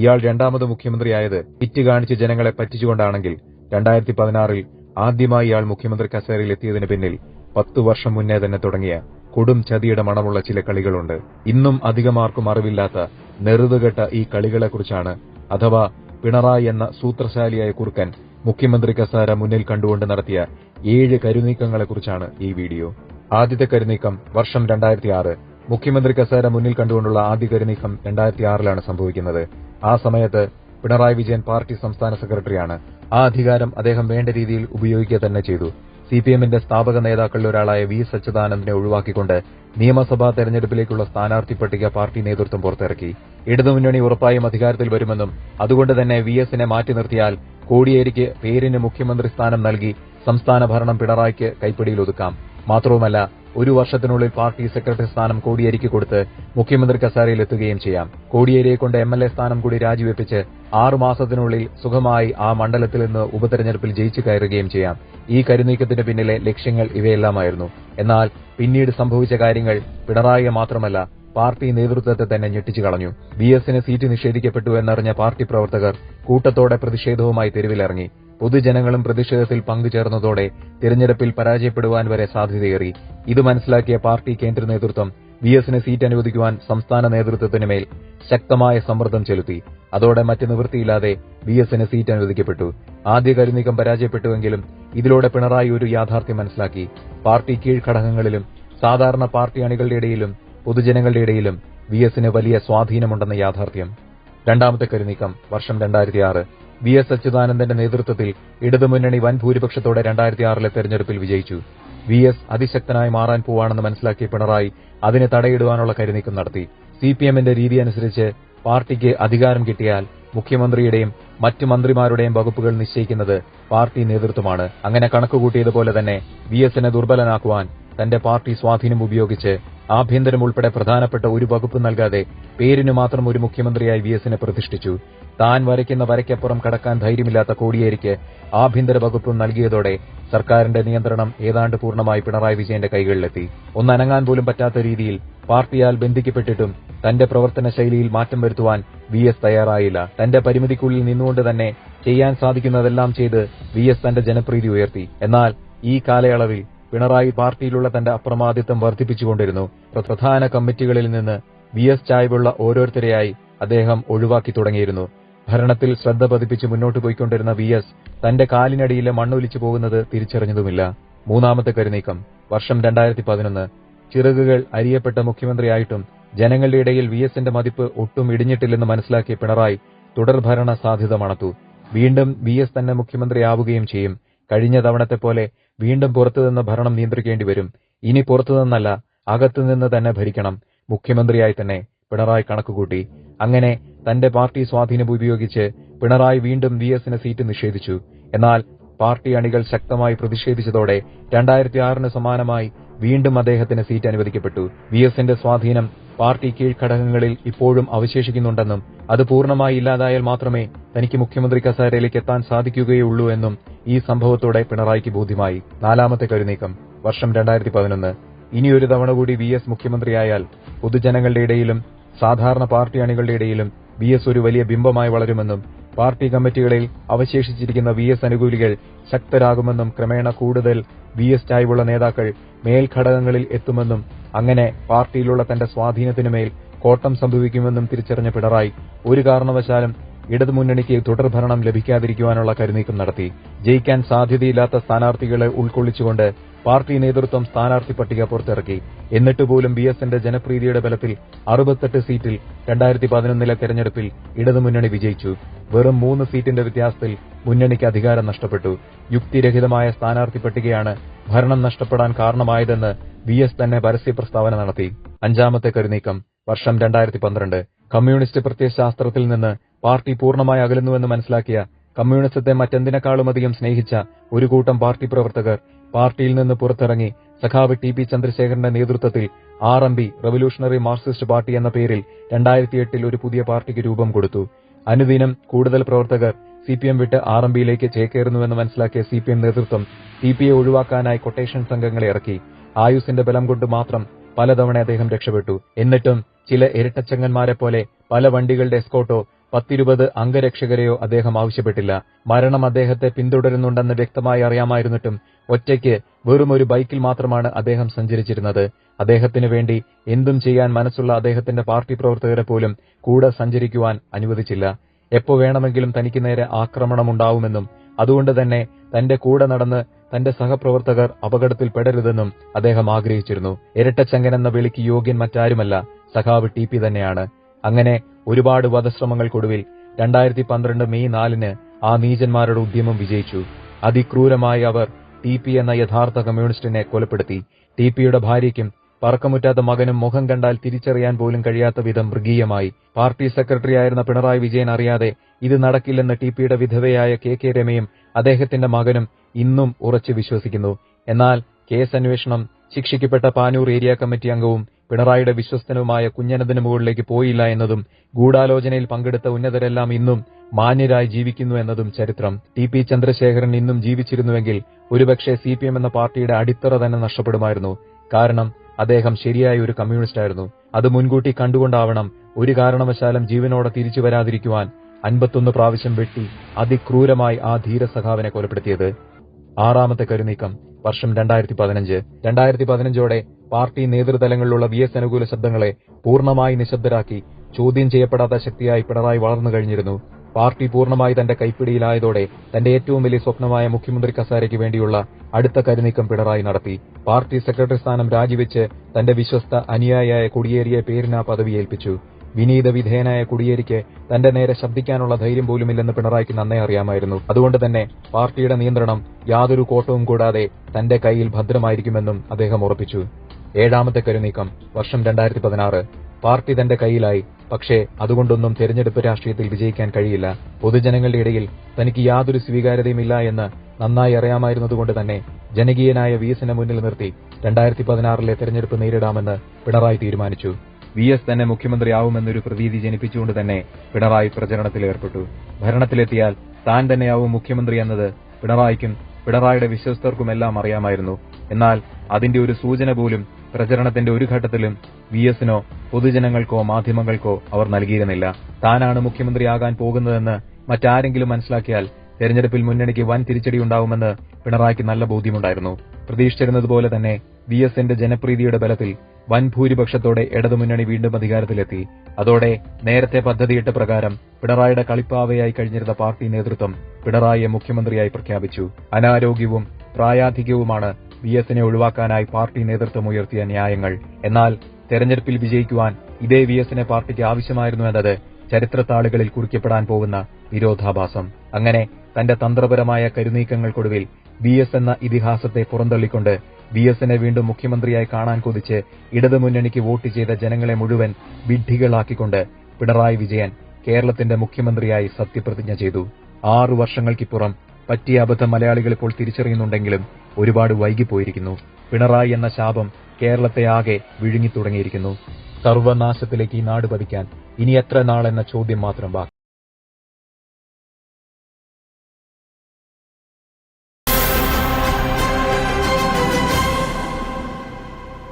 ഇയാൾ രണ്ടാമത് മുഖ്യമന്ത്രിയായത് വിറ്റ് കാണിച്ച് ജനങ്ങളെ പറ്റിച്ചുകൊണ്ടാണെങ്കിൽ രണ്ടായിരത്തി പതിനാറിൽ ആദ്യമായി ഇയാൾ മുഖ്യമന്ത്രി കസേരയിൽ എത്തിയതിന് പിന്നിൽ പത്തു വർഷം മുന്നേ തന്നെ തുടങ്ങിയ കൊടും ചതിയുടെ മണമുള്ള ചില കളികളുണ്ട്. ഇന്നും അധികമാർക്കും അറിവില്ലാത്ത നെറുതുകെട്ട ഈ കളികളെക്കുറിച്ചാണ് അഥവാ പിണറായി എന്ന സൂത്രശാലിയായ കുറുക്കൻ മുഖ്യമന്ത്രി കസാര മുന്നിൽ കണ്ടുകൊണ്ട് നടത്തിയ ഏഴ് കരുനീക്കങ്ങളെക്കുറിച്ചാണ് ഈ വീഡിയോ. ആദ്യത്തെ കരുനീക്കം വർഷം രണ്ടായിരത്തി മുഖ്യമന്ത്രി കസേര മുന്നിൽ കണ്ടുകൊണ്ടുള്ള ആദ്യ കരുനീക്കം രണ്ടായിരത്തി ആറിലാണ് സംഭവിക്കുന്നത്. ആ സമയത്ത് പിണറായി വിജയൻ പാർട്ടി സംസ്ഥാന സെക്രട്ടറിയാണ്. ആ അധികാരം അദ്ദേഹം വേണ്ട രീതിയിൽ ഉപയോഗിക്കുക തന്നെ ചെയ്തു. സിപിഎമ്മിന്റെ സ്ഥാപക നേതാക്കളിൽ ഒരാളായ വി സച്ചിദാനന്ദനെ ഒഴിവാക്കിക്കൊണ്ട് നിയമസഭാ തെരഞ്ഞെടുപ്പിലേക്കുള്ള സ്ഥാനാർത്ഥി പട്ടിക പാർട്ടി നേതൃത്വം പുറത്തിറക്കി. ഇടതുമുന്നണി ഉറപ്പായും അധികാരത്തിൽ വരുമെന്നും അതുകൊണ്ട് തന്നെ വി എസിനെ മാറ്റി നിർത്തിയാൽ കോടിയേരിക്ക് പേരിന് മുഖ്യമന്ത്രി സ്ഥാനം നൽകി സംസ്ഥാന ഭരണം പിണറായിക്ക് കൈപ്പിടിയിൽ ഒതുക്കാം. മാത്രവുമല്ല ഒരു വർഷത്തിനുള്ളിൽ പാർട്ടി സെക്രട്ടറി സ്ഥാനം കോടിയേരിക്ക് കൊടുത്ത് മുഖ്യമന്ത്രി കസാരയിൽ എത്തുകയും ചെയ്യാം. കോടിയേരിയെ കൊണ്ട് എം എൽ എ സ്ഥാനം കൂടി രാജിവെപ്പിച്ച് ആറു മാസത്തിനുള്ളിൽ സുഖമായി ആ മണ്ഡലത്തിൽ നിന്ന് ഉപതെരഞ്ഞെടുപ്പിൽ ജയിച്ചു കയറുകയും ചെയ്യാം. ഈ കരുനീക്കത്തിന് പിന്നിലെ ലക്ഷ്യങ്ങൾ ഇവയെല്ലാമായിരുന്നു. എന്നാൽ പിന്നീട് സംഭവിച്ച കാര്യങ്ങൾ പിണറായിയെ മാത്രമല്ല പാർട്ടി നേതൃത്വത്തെ തന്നെ ഞെട്ടിച്ചു കളഞ്ഞു. ബി എസിന് സീറ്റ് നിഷേധിക്കപ്പെട്ടു എന്നറിഞ്ഞ പാർട്ടി പ്രവർത്തകർ കൂട്ടത്തോടെ പ്രതിഷേധവുമായി തെരുവിലിറങ്ങി. പൊതുജനങ്ങളും പ്രതിഷേധത്തിൽ പങ്കുചേർന്നതോടെ തിരഞ്ഞെടുപ്പിൽ പരാജയപ്പെടുവാൻ വരെ സാധ്യതയേറി. ഇത് മനസ്സിലാക്കിയ പാർട്ടി കേന്ദ്ര നേതൃത്വം വി എസിന് സീറ്റ് അനുവദിക്കുവാൻ സംസ്ഥാന നേതൃത്വത്തിന് മേൽ ശക്തമായ സമ്മർദ്ദം ചെലുത്തി. അതോടെ മറ്റ് നിവൃത്തിയില്ലാതെ വി എസിന് സീറ്റ് അനുവദിക്കപ്പെട്ടു. ആദ്യ കരുനീക്കം പരാജയപ്പെട്ടുവെങ്കിലും ഇതിലൂടെ പിണറായി ഒരു യാഥാർത്ഥ്യം മനസ്സിലാക്കി. പാർട്ടി കീഴ്ഘടകങ്ങളിലും സാധാരണ പാർട്ടി അണികളുടെ ഇടയിലും പൊതുജനങ്ങളുടെ ഇടയിലും വി എസിന് വലിയ സ്വാധീനമുണ്ടെന്ന യാഥാർത്ഥ്യം. രണ്ടാമത്തെ കരുനീക്കം വർഷം രണ്ടായിരത്തി ആറ് വി എസ് അച്യുതാനന്ദന്റെ നേതൃത്വത്തിൽ ഇടതുമുന്നണി വൻ ഭൂരിപക്ഷത്തോടെ രണ്ടായിരത്തി ആറിലെ തെരഞ്ഞെടുപ്പിൽ വിജയിച്ചു. വി എസ് അതിശക്തനായി മാറാൻ പോവാണെന്ന് മനസ്സിലാക്കിയ പിണറായി അതിനെ തടയിടുവാനുള്ള കരുനീക്കം നടത്തി. സി പി എമ്മിന്റെ രീതി അനുസരിച്ച് പാർട്ടിക്ക് അധികാരം കിട്ടിയാൽ മുഖ്യമന്ത്രിയുടെയും മറ്റ് മന്ത്രിമാരുടെയും വകുപ്പുകൾ നിശ്ചയിക്കുന്നത് പാർട്ടി നേതൃത്വമാണ്. അങ്ങനെ കണക്കുകൂട്ടിയതുപോലെ തന്നെ വി എസിനെ ദുർബലനാക്കുവാൻ തന്റെ പാർട്ടി സ്വാധീനം ഉപയോഗിച്ച് ആഭ്യന്തരം ഉൾപ്പെടെ പ്രധാനപ്പെട്ട ഒരു വകുപ്പ് നൽകാതെ പേരിന് മാത്രം ഒരു മുഖ്യമന്ത്രിയായി വി എസിനെ പ്രതിഷ്ഠിച്ചു. താൻ വരയ്ക്കുന്ന വരയ്ക്കപ്പുറം കടക്കാൻ ധൈര്യമില്ലാത്ത കോടിയേരിക്ക് ആഭ്യന്തര വകുപ്പ് നൽകിയതോടെ സർക്കാരിന്റെ നിയന്ത്രണം ഏതാണ്ട് പൂർണമായി പിണറായി വിജയന്റെ കൈകളിലെത്തി. ഒന്നനങ്ങാൻ പോലും പറ്റാത്ത രീതിയിൽ പാർട്ടിയാൽ ബന്ധിക്കപ്പെട്ടിട്ടും തന്റെ പ്രവർത്തന ശൈലിയിൽ മാറ്റം വരുത്തുവാൻ വി എസ് തയ്യാറായില്ല. തന്റെ പരിമിതിക്കുള്ളിൽ നിന്നുകൊണ്ട് തന്നെ ചെയ്യാൻ സാധിക്കുന്നതെല്ലാം ചെയ്ത് വി എസ് തന്റെ ജനപ്രീതി ഉയർത്തി. എന്നാൽ ഈ കാലയളവിൽ പിണറായി പാർട്ടിയിലുള്ള തന്റെ അപ്രമാദിത്വം വർദ്ധിപ്പിച്ചുകൊണ്ടിരുന്നു. പ്രധാന കമ്മിറ്റികളിൽ നിന്ന് വി എസ് ചായ്വുള്ള ഓരോരുത്തരെയായി അദ്ദേഹം ഒഴിവാക്കി തുടങ്ങിയിരുന്നു. ഭരണത്തിൽ ശ്രദ്ധ പതിപ്പിച്ച് മുന്നോട്ട് പോയിക്കൊണ്ടിരുന്ന വി എസ് തന്റെ കാലിനടിയിലെ മണ്ണൊലിച്ചു പോകുന്നത് തിരിച്ചറിഞ്ഞതുമില്ല. മൂന്നാമത്തെ കരുനീക്കം. വർഷം രണ്ടായിരത്തി പതിനൊന്ന് ചിറകുകൾ അരിയപ്പെട്ട മുഖ്യമന്ത്രിയായിട്ടും ജനങ്ങളുടെ ഇടയിൽ വി എസിന്റെ മതിപ്പ് ഒട്ടും ഇടിഞ്ഞിട്ടില്ലെന്ന് മനസ്സിലാക്കിയ പിണറായി തുടർഭരണ സാധ്യത മണത്തു. വീണ്ടും വി എസ് തന്നെ മുഖ്യമന്ത്രിയാവുകയും ചെയ്യും. കഴിഞ്ഞ തവണത്തെ പോലെ വീണ്ടും പുറത്തുനിന്ന് ഭരണം നിയന്ത്രിക്കേണ്ടി വരും. ഇനി പുറത്തുനിന്നല്ല അകത്തുനിന്ന് തന്നെ ഭരിക്കണം. മുഖ്യമന്ത്രിയായി തന്നെ പിണറായി കണക്കുകൂട്ടി. അങ്ങനെ തന്റെ പാർട്ടി സ്വാധീനം ഉപയോഗിച്ച് പിണറായി വീണ്ടും വി എസിന് സീറ്റ് നിഷേധിച്ചു. എന്നാൽ പാർട്ടി അണികൾ ശക്തമായി പ്രതിഷേധിച്ചതോടെ രണ്ടായിരത്തി ആറിന് സമാനമായി വീണ്ടും അദ്ദേഹത്തിന് സീറ്റ് അനുവദിക്കപ്പെട്ടു. വി എസിന്റെ സ്വാധീനം പാർട്ടി കീഴ്ഘടകങ്ങളിൽ ഇപ്പോഴും അവശേഷിക്കുന്നുണ്ടെന്നും അത് പൂർണമായി ഇല്ലാതായാൽ മാത്രമേ തനിക്ക് മുഖ്യമന്ത്രി കസേരയിലേക്ക് എത്താൻ സാധിക്കുകയുള്ളൂ എന്നും ഈ സംഭവത്തോടെ പിണറായിക്ക് ബോധ്യമായി. നാലാമത്തെ കരുനീക്കം. വർഷം രണ്ടായിരത്തി പതിനൊന്ന് ഇനിയൊരു തവണ കൂടി വി എസ് മുഖ്യമന്ത്രിയായാൽ പൊതുജനങ്ങളുടെ ഇടയിലും സാധാരണ പാർട്ടി അണികളുടെ ഇടയിലും വി എസ് ഒരു വലിയ ബിംബമായി വളരുമെന്നും പാർട്ടി കമ്മിറ്റികളിൽ അവശേഷിച്ചിരിക്കുന്ന വി എസ് അനുകൂലികൾ ശക്തരാകുമെന്നും ക്രമേണ കൂടുതൽ വി എസ് ചായ്വുള്ള നേതാക്കൾ മേൽഘടകങ്ങളിൽ എത്തുമെന്നും അങ്ങനെ പാർട്ടിയിലുള്ള തന്റെ സ്വാധീനത്തിനുമേൽ കോട്ടം സംഭവിക്കുമെന്നും തിരിച്ചറിഞ്ഞ പിണറായി ഒരു കാരണവശാലും ഇടതുമുന്നണിക്ക് തുടർഭരണം ലഭിക്കാതിരിക്കുവാനുള്ള കരുനീക്കം നടത്തി. ജയിക്കാൻ സാധ്യതയില്ലാത്ത സ്ഥാനാർത്ഥികളെ ഉൾക്കൊള്ളിച്ചുകൊണ്ട് പാർട്ടി നേതൃത്വം സ്ഥാനാർത്ഥി പട്ടിക പുറത്തിറക്കി. എന്നിട്ട് പോലും ബി എസിന്റെ ജനപ്രീതിയുടെ ബലത്തിൽ അറുപത്തെട്ട് സീറ്റിൽ രണ്ടായിരത്തി പതിനൊന്നിലെ തെരഞ്ഞെടുപ്പിൽ ഇടതുമുന്നണി വിജയിച്ചു. വെറും മൂന്ന് സീറ്റിന്റെ വ്യത്യാസത്തിൽ മുന്നണിക്ക് അധികാരം നഷ്ടപ്പെട്ടു. യുക്തിരഹിതമായ സ്ഥാനാർത്ഥി പട്ടികയാണ് ഭരണം നഷ്ടപ്പെടാൻ കാരണമായതെന്ന് വി എസ് തന്നെ പരസ്യ പ്രസ്താവന നടത്തി. അഞ്ചാമത്തെ കരുനീക്കം വർഷം രണ്ടായിരത്തി പന്ത്രണ്ട്. കമ്മ്യൂണിസ്റ്റ് പ്രത്യയശാസ്ത്രത്തിൽ നിന്ന് പാർട്ടി പൂർണമായി അകലുന്നുവെന്ന് മനസ്സിലാക്കിയ കമ്മ്യൂണിസത്തെ മറ്റെന്തിനേക്കാളുമധികം സ്നേഹിച്ച ഒരു കൂട്ടം പാർട്ടി പ്രവർത്തകർ പാർട്ടിയിൽ നിന്ന് പുറത്തിറങ്ങി സഖാവ് ടി പി ചന്ദ്രശേഖരന്റെ നേതൃത്വത്തിൽ R M B revolutionary Marxist party എന്ന പേരിൽ രണ്ടായിരത്തി എട്ടിൽ ഒരു പുതിയ പാർട്ടിക്ക് രൂപം കൊടുത്തു. അനുദിനം കൂടുതൽ പ്രവർത്തകർ സി പി എം വിട്ട് ആർ എം ബിയിലേക്ക് ചേക്കേറുന്നുവെന്ന് മനസ്സിലാക്കിയ സി പി എം നേതൃത്വം ടി പി എ ഒഴിവാക്കാനായി കൊട്ടേഷൻ സംഘങ്ങളെ ഇറക്കി. ആയുസിന്റെ ബലം കൊണ്ട് മാത്രം പലതവണ അദ്ദേഹം രക്ഷപ്പെട്ടു. എന്നിട്ടും ചില ഇരട്ടച്ചങ്ങന്മാരെ പോലെ പല വണ്ടികളുടെ എസ്കോട്ടോ പത്തിരുപത് അംഗരക്ഷകരെയോ അദ്ദേഹം ആവശ്യപ്പെട്ടില്ല. മരണം അദ്ദേഹത്തെ പിന്തുടരുന്നുണ്ടെന്ന് വ്യക്തമായി അറിയാമായിരുന്നിട്ടും ഒറ്റയ്ക്ക് വെറും ഒരു ബൈക്കിൽ മാത്രമാണ് അദ്ദേഹം സഞ്ചരിച്ചിരുന്നത്. അദ്ദേഹത്തിന് വേണ്ടി എന്തും ചെയ്യാൻ മനസ്സുള്ള അദ്ദേഹത്തിന്റെ പാർട്ടി പ്രവർത്തകരെ പോലും കൂടെ സഞ്ചരിക്കുവാൻ അനുവദിച്ചില്ല. എപ്പോ വേണമെങ്കിലും തനിക്ക് നേരെ ആക്രമണമുണ്ടാവുമെന്നും അതുകൊണ്ട് തന്നെ തന്റെ കൂടെ നടന്ന് തന്റെ സഹപ്രവർത്തകർ അപകടത്തിൽ പെടരുതെന്നും അദ്ദേഹം ആഗ്രഹിച്ചിരുന്നു. ഇരട്ടച്ചങ്കൻ എന്ന വിളിക്ക് യോഗ്യൻ മറ്റാരുമല്ല. സഖാവ് ടി പി തന്നെയാണ്. അങ്ങനെ ഒരുപാട് വധശ്രമങ്ങൾക്കൊടുവിൽ രണ്ടായിരത്തി പന്ത്രണ്ട് മെയ് നാലിന് ആ നീചന്മാരുടെ ഉദ്യമം വിജയിച്ചു. അതിക്രൂരമായി അവർ ടി പി എന്ന യഥാർത്ഥ കമ്മ്യൂണിസ്റ്റിനെ കൊലപ്പെടുത്തി. ടി പിയുടെ ഭാര്യയ്ക്കും പറക്കമുറ്റാത്ത മകനും മുഖം കണ്ടാൽ തിരിച്ചറിയാൻ പോലും കഴിയാത്ത വിധം മൃഗീയമായി. പാർട്ടി സെക്രട്ടറിയായിരുന്ന പിണറായി വിജയൻ അറിയാതെ ഇത് നടക്കില്ലെന്ന് ടി പിയുടെ വിധവയായ കെ കെ രമയും അദ്ദേഹത്തിന്റെ മകനും ഇന്നും ഉറച്ചു വിശ്വസിക്കുന്നു. എന്നാൽ കേസ് അന്വേഷണം ശിക്ഷിക്കപ്പെട്ട പാനൂർ ഏരിയ കമ്മിറ്റി അംഗവും പിണറായിയുടെ വിശ്വസ്തനുമായ കുഞ്ഞനന്ദന് മുകളിലേക്ക് പോയില്ല എന്നതും ഗൂഢാലോചനയിൽ പങ്കെടുത്ത ഉന്നതരെല്ലാം ഇന്നും മാന്യരായി ജീവിക്കുന്നു എന്നതും ചരിത്രം. ടി പി ചന്ദ്രശേഖരൻ ഇന്നും ജീവിച്ചിരുന്നുവെങ്കിൽ ഒരുപക്ഷെ സി പി എം എന്ന പാർട്ടിയുടെ അടിത്തറ തന്നെ നഷ്ടപ്പെടുമായിരുന്നു. കാരണം അദ്ദേഹം ശരിയായ ഒരു കമ്മ്യൂണിസ്റ്റ് ആയിരുന്നു അത് മുൻകൂട്ടി കണ്ടുകൊണ്ടാവണം ഒരു കാരണവശാലും ജീവനോടെ തിരിച്ചു വരാതിരിക്കുവാൻ അൻപത്തൊന്ന് പ്രാവശ്യം വെട്ടി അതിക്രൂരമായി ആ ധീരസഖാവിനെ കൊലപ്പെടുത്തിയത്. ആറാമത്തെ കരുനീക്കം വർഷം രണ്ടായിരത്തി പതിനഞ്ച്. രണ്ടായിരത്തി പതിനഞ്ചോടെ പാർട്ടി നേതൃതലങ്ങളിലുള്ള വി എസ് അനുകൂല ശബ്ദങ്ങളെ പൂർണമായി നിശബ്ദരാക്കി ചോദ്യം ചെയ്യപ്പെടാത്ത ശക്തിയായി പിണറായി വളർന്നു കഴിഞ്ഞിരുന്നു. പാർട്ടി പൂർണമായി തന്റെ കൈപ്പിടിയിലായതോടെ തന്റെ ഏറ്റവും വലിയ സ്വപ്നമായ മുഖ്യമന്ത്രി കസാരയ്ക്ക് വേണ്ടിയുള്ള അടുത്ത കരുനീക്കം പിണറായി നടത്തി. പാർട്ടി സെക്രട്ടറി സ്ഥാനം രാജിവെച്ച് തന്റെ വിശ്വസ്ത അനുയായിയായ കോടിയേരിയെ പേരിനാ പദവി ഏൽപ്പിച്ചു. വിനീത വിധേയനായ കുടിയേരിക്ക് തന്റെ നേരെ ശബ്ദിക്കാനുള്ള ധൈര്യം പോലുമില്ലെന്ന് പിണറായിക്ക് നന്നേ അറിയാമായിരുന്നു. അതുകൊണ്ട് തന്നെ പാർട്ടിയുടെ നിയന്ത്രണം യാതൊരു കോട്ടവും കൂടാതെ തന്റെ കയ്യിൽ ഭദ്രമായിരിക്കുമെന്നും അദ്ദേഹം ഉറപ്പിച്ചു. ഏഴാമത്തെ കരുനീക്കം വർഷം രണ്ടായിരത്തി പതിനാറ് പാർട്ടി തന്റെ കയ്യിലായി. പക്ഷേ അതുകൊണ്ടൊന്നും തെരഞ്ഞെടുപ്പ് രാഷ്ട്രീയത്തിൽ വിജയിക്കാൻ കഴിയില്ല. പൊതുജനങ്ങളുടെ ഇടയിൽ തനിക്ക് യാതൊരു സ്വീകാര്യതയുമില്ല എന്ന് നന്നായി അറിയാമായിരുന്നതുകൊണ്ട് തന്നെ ജനകീയനായ വി എസിനെ മുന്നിൽ നിർത്തി രണ്ടായിരത്തി പതിനാറിലെ തെരഞ്ഞെടുപ്പ് നേരിടാമെന്ന് പിണറായി തീരുമാനിച്ചു. വി എസ് തന്നെ മുഖ്യമന്ത്രിയാവുമെന്നൊരു പ്രതീതി ജനിപ്പിച്ചുകൊണ്ട് തന്നെ പിണറായി പ്രചരണത്തിൽ ഏർപ്പെട്ടു. ഭരണത്തിലെത്തിയാൽ താൻ തന്നെയാവും മുഖ്യമന്ത്രി എന്നത് പിണറായിക്കും പിണറായിയുടെ വിശ്വസ്തർക്കുമെല്ലാം അറിയാമായിരുന്നു. എന്നാൽ അതിന്റെ ഒരു സൂചന പോലും പ്രചരണത്തിന്റെ ഒരു ഘട്ടത്തിലും വി എസിനോ പൊതുജനങ്ങൾക്കോ മാധ്യമങ്ങൾക്കോ അവർ നൽകിയിരുന്നില്ല. താനാണ് മുഖ്യമന്ത്രിയാകാൻ പോകുന്നതെന്ന് മറ്റാരെങ്കിലും മനസ്സിലാക്കിയാൽ തെരഞ്ഞെടുപ്പിൽ മുന്നണിക്ക് വൻ തിരിച്ചടിയുണ്ടാവുമെന്ന് പിണറായിക്ക് നല്ല ബോധ്യമുണ്ടായിരുന്നു. പ്രതീക്ഷിച്ചിരുന്നതുപോലെ തന്നെ വി എസിന്റെ ജനപ്രീതിയുടെ ബലത്തിൽ വൻ ഭൂരിപക്ഷത്തോടെ ഇടതുമുന്നണി വീണ്ടും അധികാരത്തിലെത്തി. അതോടെ നേരത്തെ പദ്ധതിയിട്ട പ്രകാരം പിണറായിയുടെ കളിപ്പാവയായി കഴിഞ്ഞിരുന്ന പാർട്ടി നേതൃത്വം പിണറായിയെ മുഖ്യമന്ത്രിയായി പ്രഖ്യാപിച്ചു. അനാരോഗ്യവും പ്രായാധിക്യവുമാണ് വി എസിനെ ഒഴിവാക്കാനായി പാർട്ടി നേതൃത്വം ഉയർത്തിയ ന്യായങ്ങൾ. എന്നാൽ തെരഞ്ഞെടുപ്പിൽ വിജയിക്കുവാൻ ഇതേ വി എസിനെ പാർട്ടിക്ക് ആവശ്യമായിരുന്നു എന്നത് ചരിത്രത്താളുകളിൽ കുറിക്കപ്പെടാൻ പോകുന്ന വിരോധാഭാസം. അങ്ങനെ തന്റെ തന്ത്രപരമായ കരുനീക്കങ്ങൾക്കൊടുവിൽ വി എസ് എന്ന ഇതിഹാസത്തെ പുറന്തള്ളിക്കൊണ്ട് വി എസിനെ വീണ്ടും മുഖ്യമന്ത്രിയായി കാണാൻ കൊതിച്ച് ഇടതുമുന്നണിക്ക് വോട്ട് ചെയ്ത ജനങ്ങളെ മുഴുവൻ വിഡ്ഢികളാക്കിക്കൊണ്ട് പിണറായി വിജയൻ കേരളത്തിന്റെ മുഖ്യമന്ത്രിയായി സത്യപ്രതിജ്ഞ ചെയ്തു. ആറു വർഷങ്ങൾക്കിപ്പുറം പറ്റിയ അബദ്ധം മലയാളികൾ ഇപ്പോൾ തിരിച്ചറിയുന്നുണ്ടെങ്കിലും ഒരുപാട് വൈകിപ്പോയിരിക്കുന്നു. പിണറായി എന്ന ശാപം കേരളത്തെ ആകെ വിഴുങ്ങിത്തുടങ്ങിയിരിക്കുന്നു സർവനാശത്തിലേക്ക് ഈ നാട് പതിക്കാൻ ഇനി എത്ര നാളെന്ന ചോദ്യം മാത്രം ബാക്കി.